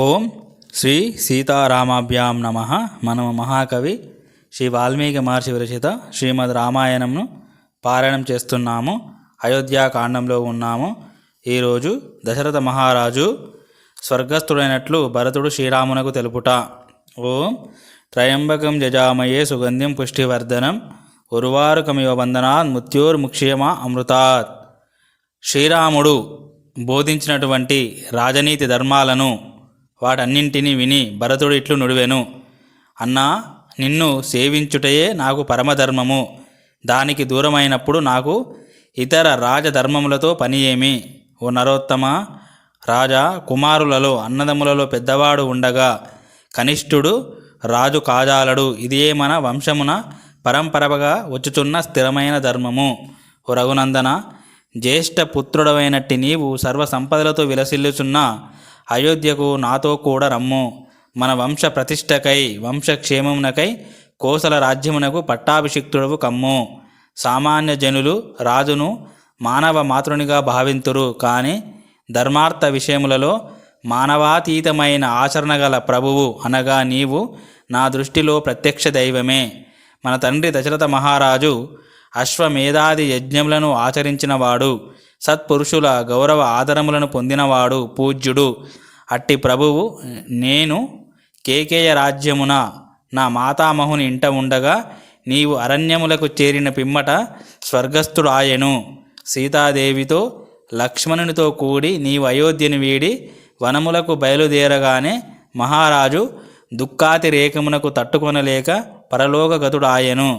ఓం శ్రీ సీతారామాభ్యాం నమ. మనము మహాకవి శ్రీ వాల్మీకి మహర్షి విరచిత శ్రీమద్ రామాయణంను పారాయణం చేస్తున్నాము. అయోధ్యాకాండంలో ఉన్నాము. ఈరోజు దశరథ మహారాజు స్వర్గస్థుడైనట్లు భరతుడు శ్రీరామునకు తెలుపుట. ఓం త్రయంబకం జజామయే సుగంధ్యం పుష్టివర్ధనం ఉర్వారుకమివ బంధనాత్ మృత్యోర్ముక్ష్యమా అమృతాత్. శ్రీరాముడు బోధించినటువంటి రాజనీతి ధర్మాలను వాటన్నింటినీ విని భరతుడు ఇట్లు నుడివెను. అన్నా నిన్ను సేవించుటయే నాకు పరమధర్మము. దానికి దూరమైనప్పుడు నాకు ఇతర రాజధర్మములతో పని ఏమి ఓ నరోత్తమ రాజా కుమారులలో అన్నదములలో పెద్దవాడు ఉండగా కనిష్ఠుడు రాజు కాజాలడు. ఇదే మన వంశమున పరంపరగా వచ్చుచున్న స్థిరమైన ధర్మము. ఓ రఘునందన జ్యేష్ఠ పుత్రుడవైనట్టి నీవు సర్వ సంపదలతో విలసిల్లుచున్న అయోధ్యకు నాతో కూడా రమ్ము. మన వంశ ప్రతిష్టకై వంశక్షేమమునకై కోసల రాజ్యమునకు పట్టాభిషిక్తుడవు కమ్ము. సామాన్య జనులు రాజును మానవ మాతృనిగా భావింతురు. కానీ ధర్మార్థ విషయములలో మానవాతీతమైన ఆచరణ గల ప్రభువు అనగా నీవు నా దృష్టిలో ప్రత్యక్ష దైవమే. మన తండ్రి దశరథ మహారాజు అశ్వమేధాది యజ్ఞములను ఆచరించినవాడు. సత్పురుషుల గౌరవ ఆదరములను పొందినవాడు పూజ్యుడు. అట్టి ప్రభువు నేను కేకేయ రాజ్యమున నా మాతామహుని ఇంట ఉండగా నీవు అరణ్యములకు చేరిన పిమ్మట స్వర్గస్థుడాయెను. సీతాదేవితో లక్ష్మణునితో కూడి నీవు అయోధ్యను వీడి వనములకు బయలుదేరగానే మహారాజు దుఃఖాతిరేకమునకు తట్టుకొనలేక పరలోకగతుడాయెను.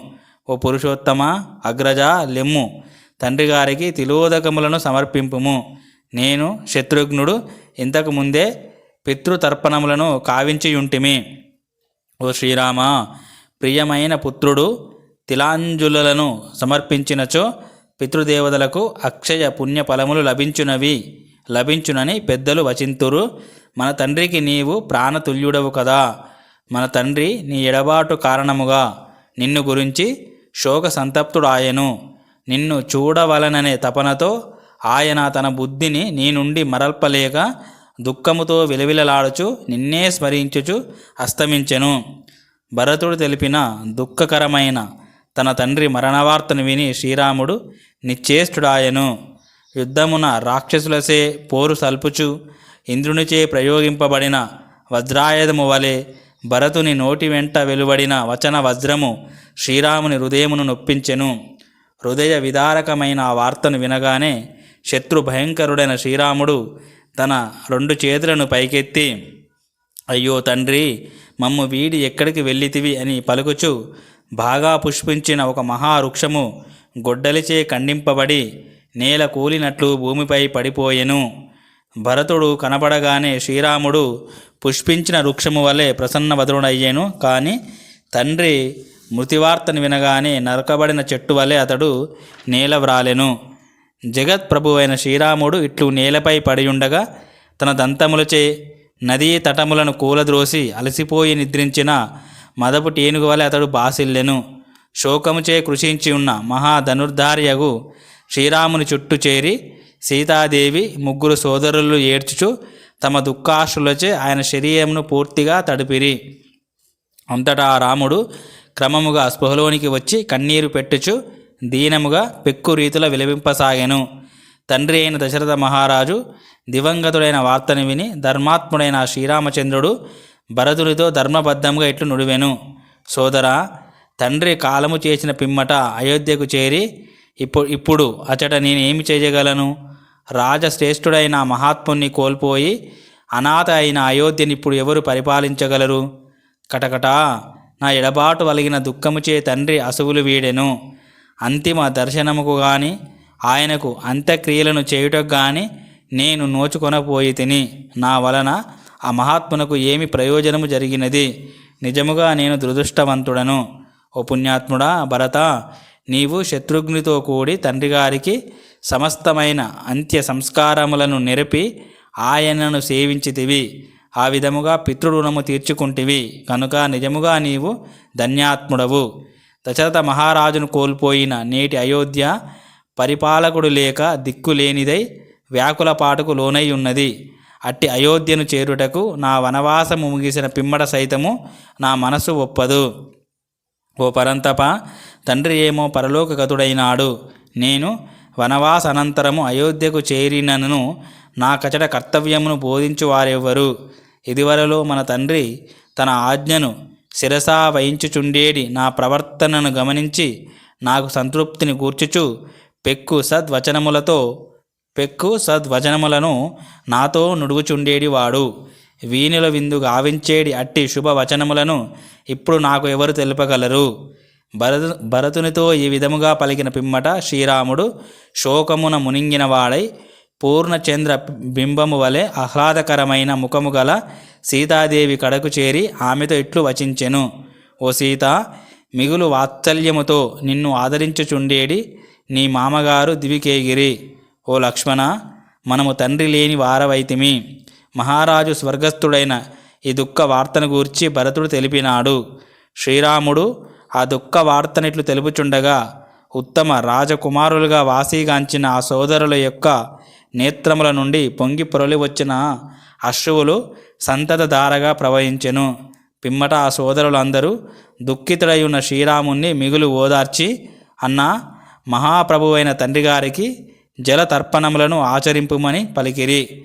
ఓ పురుషోత్తమ అగ్రజ లెమ్ము తండ్రి గారికి తిలోదకములను సమర్పింపుము. నేను శత్రుఘ్నుడు ఇంతకు ముందే పితృతర్పణములను కావించియుంటిమి. ఓ శ్రీరామ ప్రియమైన పుత్రుడు తిలాంజులను సమర్పించినచో పితృదేవతలకు అక్షయ పుణ్యఫలములు లభించునవి. లభించునని పెద్దలు వచింతురు. మన తండ్రికి నీవు ప్రాణతుల్యుడవు కదా. మన తండ్రి నీ ఎడబాటు కారణముగా నిన్ను గురించి శోక సంతప్తుడాయను నిన్ను చూడవలననే తపనతో ఆయన తన బుద్ధిని నీ నుండి మరల్పలేక దుఃఖముతో విలవిలలాడుచు నిన్నే స్మరించుచు అస్తమించెను. భరతుడు తెలిపిన దుఃఖకరమైన తన తండ్రి మరణవార్తను విని శ్రీరాముడు నిశ్చేష్టుడాయను. యుద్ధమున రాక్షసులసే పోరు సల్పుచు ఇంద్రునిచే ప్రయోగింపబడిన వజ్రాయుధము వలె భరతుని నోటి వెంట వెలువడిన వచన వజ్రము శ్రీరాముని హృదయమును నొప్పించెను. హృదయ విదారకమైన ఆ వార్తను వినగానే శత్రు భయంకరుడైన శ్రీరాముడు తన రెండు చేతులను పైకెత్తి అయ్యో తండ్రి మమ్ము వీడి ఎక్కడికి వెళ్ళితివి? అని పలుకుచు బాగా పుష్పించిన ఒక మహావృక్షము గొడ్డలిచే ఖండింపబడి నేల కూలినట్లు భూమిపై పడిపోయెను. భరతుడు కనపడగానే శ్రీరాముడు పుష్పించిన వృక్షము వలె ప్రసన్నవదరుడయ్యాను కానీ తండ్రి మృతివార్తను వినగానే నరకబడిన చెట్టు వలె అతడు నేల వ్రాలెను. జగత్ ప్రభువైన శ్రీరాముడు ఇట్లు నేలపై పడియుండగా తన దంతములచే నదీ తటములను కూలద్రోసి అలసిపోయి నిద్రించిన మదపు టేనుగు వలె అతడు బాసిల్లెను. శోకముచే కృషించి ఉన్న మహాధనుర్ధార్యగు శ్రీరాముని చుట్టూ చేరి సీతాదేవి ముగ్గురు సోదరులు ఏడ్చుచు తమ దుఃఖాశ్రులచే ఆయన శరీరమును పూర్తిగా తడిపిరి. అంతటా ఆ రాముడు క్రమముగా స్పృహలోనికి వచ్చి కన్నీరు పెట్టుచు దీనముగా పెక్కు రీతిలో విలవింపసాగాను. తండ్రి అయిన దశరథ మహారాజు దివంగతుడైన వార్తను విని ధర్మాత్ముడైన శ్రీరామచంద్రుడు భరతుడితో ధర్మబద్ధంగా ఇట్లు నుడివెను. సోదరా తండ్రి కాలము చేసిన పిమ్మట అయోధ్యకు చేరి ఇప్పుడు ఇప్పుడు అచట నేనేమి చేయగలను? రాజశ్రేష్ఠుడైన మహాత్ముని కోల్పోయి అనాథ అయిన అయోధ్యని ఇప్పుడు ఎవరు పరిపాలించగలరు? కటకటా నా ఎడబాటు వలిగిన దుఃఖముచే తండ్రి అసువులు వీడెను. అంతిమ దర్శనముకు గాని ఆయనకు అంత్యక్రియలను చేయుటకు గాని నేను నోచుకొనపోయి తిని నా వలన ఆ మహాత్మునకు ఏమి ప్రయోజనము జరిగినది? నిజముగా నేను దురదృష్టవంతుడను. ఓ పుణ్యాత్ముడా భరత నీవు శత్రుఘ్నితో కూడి తండ్రి గారికి సమస్తమైన అంత్య సంస్కారములను నెరిపి ఆయనను సేవించితివి. ఆ విధముగా పితృరుణము తీర్చుకుంటివి. కనుక నిజముగా నీవు ధన్యాత్ముడవు. దశరథ మహారాజును కోల్పోయిన నేటి అయోధ్య పరిపాలకుడు లేక దిక్కులేనిదై వ్యాకుల పాటకు లోనై ఉన్నది. అట్టి అయోధ్యను చేరుటకు నా వనవాసము ముగిసిన పిమ్మట సైతము నా మనసు ఒప్పదు. ఓ పరంతప తండ్రి ఏమో పరలోకగతుడైనాడు. నేను వనవాస అనంతరము అయోధ్యకు చేరినను నా కచట కర్తవ్యమును బోధించు వారెవ్వరు ఇదివరలో మన తండ్రి తన ఆజ్ఞను శిరసా వహించుచుండేడి నా ప్రవర్తనను గమనించి నాకు సంతృప్తిని కూర్చుచు పెక్కు సద్వచనములతో పెక్కు సద్వచనములను నాతో నుడుగుచుండేడి వాడు వీణుల విందు గావించేడి అట్టి శుభవచనములను ఇప్పుడు నాకు ఎవరు తెలుపగలరు? భరతు భరతునితో ఈ విధముగా పలికిన పిమ్మట శ్రీరాముడు శోకమున మునింగిన వాడై పూర్ణచంద్ర బింబము వలె ఆహ్లాదకరమైన ముఖము గల సీతాదేవి కడకు చేరి ఆమెతో ఇట్లు వచించెను. ఓ సీత మిగులు వాత్సల్యముతో నిన్ను ఆదరించుచుండేడి నీ మామగారు దివికేగిరి. ఓ లక్ష్మణ మనము తండ్రి లేని వారవైతిమి. మహారాజు స్వర్గస్థుడైన ఈ దుఃఖ వార్తను గూర్చి భరతుడు తెలిపినాడు. శ్రీరాముడు ఆ దుఃఖ వార్తనిట్లు తెలుపుచుండగా ఉత్తమ రాజకుమారులుగా వాసీగాంచిన ఆ సోదరుల యొక్క నేత్రముల నుండి పొంగి పొరలి వచ్చిన అశ్రువులు సంతతధారగా ప్రవహించెను. పిమ్మట ఆ సోదరులందరూ దుఃఖితుడై ఉన్న శ్రీరాముణ్ణి మిగులు ఓదార్చి అన్న మహాప్రభువైన తండ్రి గారికి జల తర్పణములను ఆచరింపుమని పలికిరి.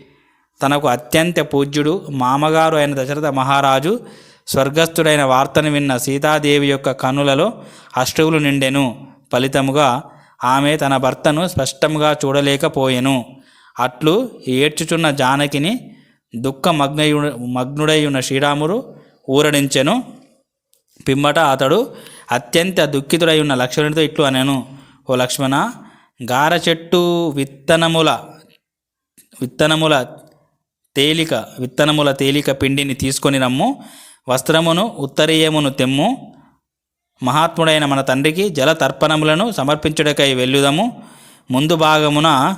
తనకు అత్యంత పూజ్యుడు మామగారు అయిన దశరథ మహారాజు స్వర్గస్థుడైన వార్తను విన్న సీతాదేవి యొక్క కన్నులలో అశ్రువులు నిండెను. ఫలితముగా ఆమె తన భర్తను స్పష్టంగా చూడలేకపోయెను. అట్లు ఏడ్చుచున్న జానకిని దుఃఖ మగ్నయు మగ్నుడైయున్న శ్రీరాముడు ఊరడించెను. పిమ్మట అతడు అత్యంత దుఃఖితుడై ఉన్న లక్ష్మణుడితో ఇట్లు అనెను. ఓ లక్ష్మణ గార చెట్టు విత్తనముల విత్తనముల తేలిక విత్తనముల తేలిక పిండిని తీసుకొని రమ్ము. వస్త్రమును ఉత్తరీయమును తెమ్ము. మహాత్ముడైన మన తండ్రికి జల తర్పణములను సమర్పించుడకై వెళ్ళుదము. ముందు భాగమున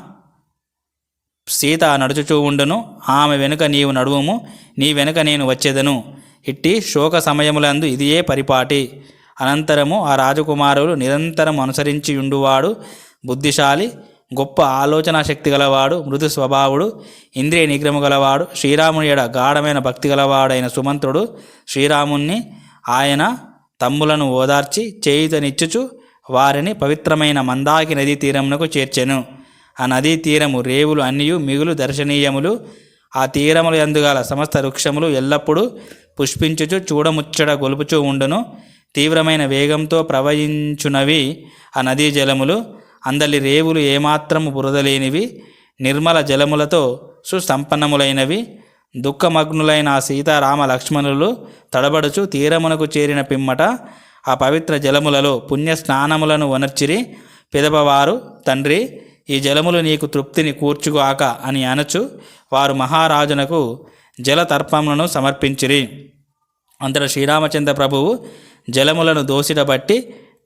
సీత నడుచుచూ ఉండును ఆమె వెనుక నీవు నడువుము నీ వెనుక నేను వచ్చేదను. ఇట్టి శోక సమయములందు ఇదియే పరిపాటి. అనంతరము ఆ రాజకుమారులు నిరంతరం అనుసరించి ఉండువాడు బుద్ధిశాలి గొప్ప ఆలోచన శక్తి గలవాడు మృదు స్వభావుడు ఇంద్రియ నిగ్రహము గలవాడు శ్రీరాముని ఎడ గాఢమైన భక్తి గలవాడైన సుమంత్రుడు శ్రీరాముణ్ణి ఆయన తమ్ములను ఓదార్చి చేయుతనిచ్చుచు వారిని పవిత్రమైన మందాకి నదీ తీరమునకు చేర్చెను. ఆ నదీ తీరము రేవులు అన్నియు మిగులు దర్శనీయములు. ఆ తీరములు ఎందుగల సమస్త వృక్షములు ఎల్లప్పుడూ పుష్పించుచు చూడముచ్చట గొలుపుచూ ఉండును. తీవ్రమైన వేగంతో ప్రవహించునవి ఆ నదీ జలములు. అందలి రేవులు ఏమాత్రము బురదలేనివి. నిర్మల జలములతో సుసంపన్నములైనవి. దుఃఖమగ్నులైన ఆ సీతారామ లక్ష్మణులు తడబడుచు తీరమునకు చేరిన పిమ్మట ఆ పవిత్ర జలములలో పుణ్య స్నానములను వనర్చిరి. పిదపవారు తండ్రి ఈ జలములు నీకు తృప్తిని కూర్చుగాక అని అనచు వారు మహారాజునకు జల తర్పములను సమర్పించిరి. అంతట శ్రీరామచంద్ర ప్రభువు జలములను దోసిడబట్టి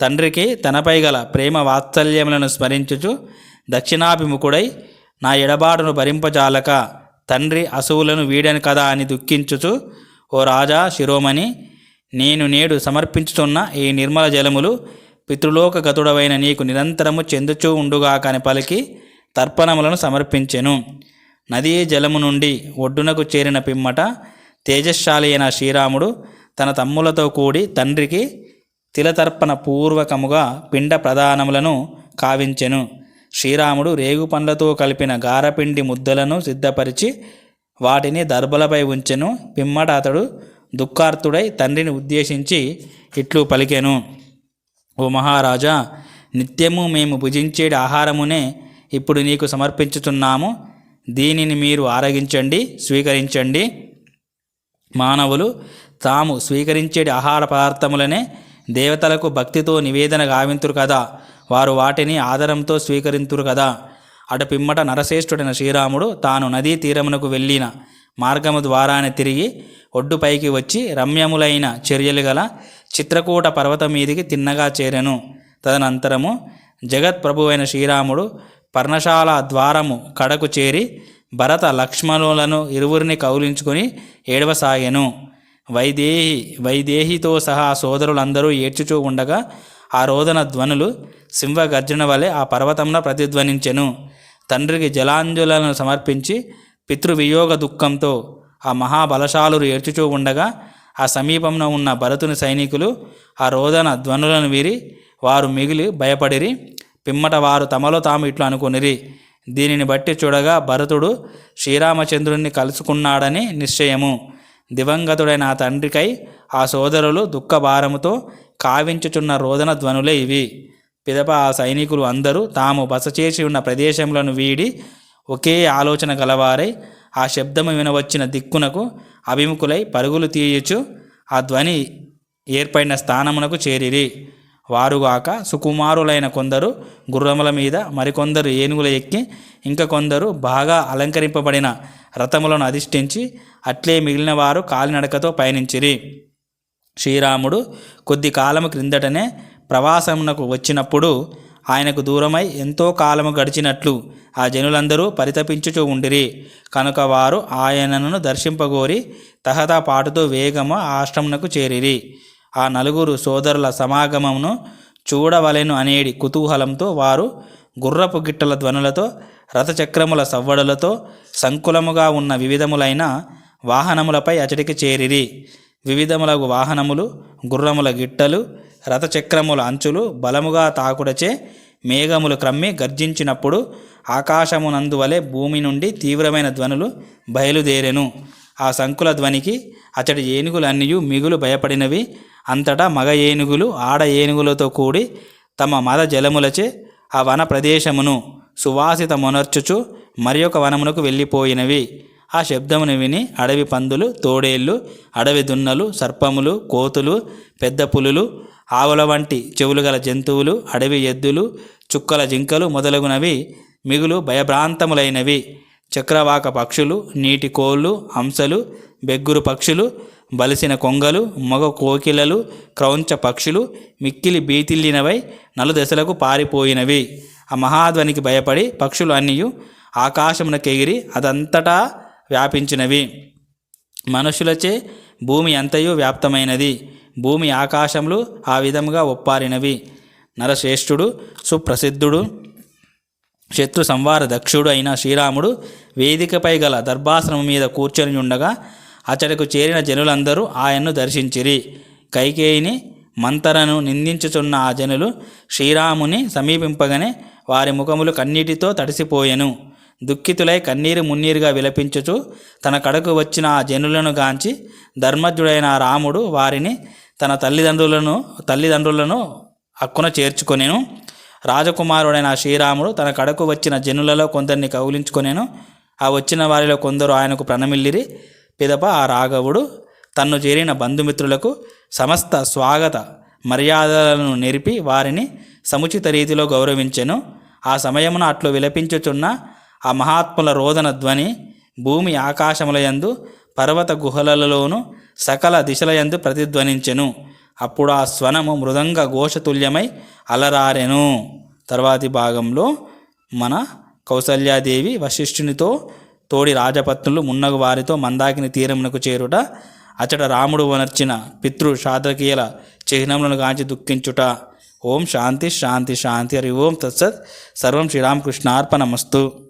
తండ్రికి తనపై గల ప్రేమ వాత్సల్యములను స్మరించుచు దక్షిణాభిముఖుడై నా ఎడబాటును భరింపజాలక తండ్రి అసువులను వీడను కదా అని దుఃఖించుచు ఓ రాజా శిరోమణి నేను నేడు సమర్పించుతున్న ఈ నిర్మల జలములు పితృలోక గతుడవైన నీకు నిరంతరము చెందుచూ ఉండుగాక అని పలికి తర్పణములను సమర్పించెను. నదీ జలము నుండి ఒడ్డునకు చేరిన పిమ్మట తేజశ్శాలి అయిన శ్రీరాముడు తన తమ్ములతో కూడి తండ్రికి తిలతర్పణ పూర్వకముగా పిండ ప్రదానములను కావించెను. శ్రీరాముడు రేగు పండ్లతో కలిపిన గారపిండి ముద్దలను సిద్ధపరిచి వాటిని దర్భలపై ఉంచెను. పిమ్మట అతడు దుఃఖార్తుడై తండ్రిని ఉద్దేశించి ఇట్లు పలికెను. ఓ మహారాజా నిత్యము మేము భుజించేటి ఆహారమునే ఇప్పుడు నీకు సమర్పించుతున్నాము. దీనిని మీరు ఆరగించండి స్వీకరించండి. మానవులు తాము స్వీకరించేటి ఆహార పదార్థములనే దేవతలకు భక్తితో నివేదన గావింతురు కదా. వారు వాటిని ఆదరంతో స్వీకరింతురు కదా. అటు పిమ్మట నరశ్రేష్ఠుడైన శ్రీరాముడు తాను నదీ తీరమునకు వెళ్ళిన. మార్గము ద్వారానే తిరిగి ఒడ్డుపైకి వచ్చి రమ్యములైన చర్యలు గల చిత్రకూట పర్వతం మీదికి తిన్నగా చేరెను. తదనంతరము జగత్ ప్రభువైన శ్రీరాముడు పర్ణశాల ద్వారము కడకు చేరి భరత లక్ష్మణులను ఇరువురిని కౌలించుకుని ఏడవసాగెను. వైదేహి వైదేహితో సహా సోదరులందరూ ఏడ్చుచూ ఉండగా ఆ రోదన ధ్వనులు సింహగర్జన వలె ఆ పర్వతమున ప్రతిధ్వనించెను. తండ్రికి జలాంజలను సమర్పించి పితృవియోగ దుఃఖంతో ఆ మహాబలశాలురు ఏడ్చుచూ ఉండగా ఆ సమీపంలో ఉన్న భరతుని సైనికులు ఆ రోదన ధ్వనులను వీరి వారు మిగిలి భయపడిరి పిమ్మట వారు తమలో తాము ఇట్లు అనుకునిరి. దీనిని బట్టి చూడగా భరతుడు శ్రీరామచంద్రుణ్ణి కలుసుకున్నాడని నిశ్చయము. దివంగతుడైన ఆ తండ్రికై ఆ సోదరులు దుఃఖభారముతో కావించుచున్న రోదన ధ్వనులే ఇవి. పిదప ఆ సైనికులు అందరూ తాము బస చేసి ఉన్న ప్రదేశములను వీడి ఒకే ఆలోచన గలవారై ఆ శబ్దము వినవచ్చిన దిక్కునకు అభిముఖులై పరుగులు తీయచ్చు ఆ ధ్వని ఏర్పడిన స్థానమునకు చేరిరి. వారుగాక సుకుమారులైన కొందరు గుర్రముల మీద మరికొందరు ఏనుగుల ఎక్కి ఇంకా కొందరు బాగా అలంకరింపబడిన రథములను అధిష్ఠించి అట్లే మిగిలిన వారు కాలినడకతో పయనించిరి. శ్రీరాముడు కొద్ది కాలము క్రిందటనే ప్రవాసమునకు వచ్చినప్పుడు ఆయనకు దూరమై ఎంతో కాలము గడిచినట్లు ఆ జనులందరూ పరితపించుచూ ఉండిరి. కనుక వారు ఆయనను దర్శింపగోరి తహతా పాటుతో వేగము ఆశ్రమునకు చేరిరి. ఆ నలుగురు సోదరుల సమాగమమును చూడవలెను అనేడి కుతూహలంతో వారు గుర్రపు గిట్టల ధ్వనులతో రథచక్రముల సవ్వడులతో సంకులముగా ఉన్న వివిధములైన వాహనములపై అచటికి చేరిరి. వివిధములగు వాహనములు గుర్రముల గిట్టలు రథచక్రముల అంచులు బలముగా తాకుడచే మేఘములు క్రమ్మి గర్జించినప్పుడు ఆకాశమునందువలె భూమి నుండి తీవ్రమైన ధ్వనులు బయలుదేరెను. ఆ సంకుల ధ్వనికి అతడి ఏనుగులన్నీ మిగులు భయపడినవి. అంతటా మగ ఏనుగులు ఆడ ఏనుగులతో కూడి తమ మద జలములచే ఆ వన ప్రదేశమును సువాసిత మొనర్చుచు మరి ఒక వనమునకు వెళ్ళిపోయినవి. ఆ శబ్దమును విని అడవి పందులు తోడేళ్ళు అడవి దున్నలు సర్పములు కోతులు పెద్ద పులులు ఆవుల వంటి చెవులు గల జంతువులు అడవి ఎద్దులు చుక్కల జింకలు మొదలగునవి మిగులు భయభ్రాంతములైనవి. చక్రవాక పక్షులు నీటి కోళ్ళు హంసలు బెగ్గురు పక్షులు బలిసిన కొంగలు మగ కోకిలలు క్రౌంచ పక్షులు మిక్కిలి బీతిల్లినవై నలుదశలకు పారిపోయినవి. ఆ మహాధ్వనికి భయపడి పక్షులు అన్నీ ఆకాశమునకెగిరి అదంతటా వ్యాపించినవి. మనుషులచే భూమి అంతయు వ్యాప్తమైనది. భూమి ఆకాశములు ఆ విధముగా ఒప్పారినవి. నరశ్రేష్ఠుడు సుప్రసిద్ధుడు శత్రు సంవార దక్షుడు అయిన శ్రీరాముడు వేదికపై గల దర్భాసనం మీద కూర్చొని ఉండగా అతడికి చేరిన జనులందరూ ఆయన్ను దర్శించిరి. కైకేయిని మంతరను నిందించుచున్న ఆ జనులు శ్రీరాముని సమీపింపగానే వారి ముఖములు కన్నీటితో తడిసిపోయెను. దుఃఖితులై కన్నీరు మున్నీరుగా విలపించుచు తన కడకు వచ్చిన ఆ జనులను గాంచి ధర్మజ్ఞుడైన రాముడు వారిని తన తల్లిదండ్రులను తల్లిదండ్రులను హక్కున చేర్చుకొనేను. రాజకుమారుడైన శ్రీరాముడు తన కడకు వచ్చిన జనులలో కొందరిని కౌలించుకొనేను. ఆ వచ్చిన వారిలో కొందరు ఆయనకు ప్రణమిల్లిరి. పిదప ఆ రాఘవుడు తన్ను చేరిన బంధుమిత్రులకు సమస్త స్వాగత మర్యాదలను నెరిపి వారిని సముచిత రీతిలో గౌరవించెను. ఆ సమయమున అట్లు విలపించుచున్న ఆ మహాత్ముల రోదన ధ్వని భూమి ఆకాశములయందు పర్వత గుహలలోను సకల దిశలయందు ప్రతిధ్వనించెను. అప్పుడు ఆ స్వనము మృదంగ ఘోషతుల్యమై అలరారెను. తర్వాతి భాగంలో మన కౌసల్యాదేవి వశిష్ఠునితో తోడి రాజపత్నులు మున్నగు వారితో మందాకిని తీరమునకు చేరుట అచట రాముడు వనర్చిన పితృ శాతకీయల చిహ్నములను గాంచి దుఃఖించుట. ఓం శాంతి శాంతి శాంతి. హరి ఓం తత్సత్. సర్వం శ్రీరామకృష్ణార్పణమస్తు.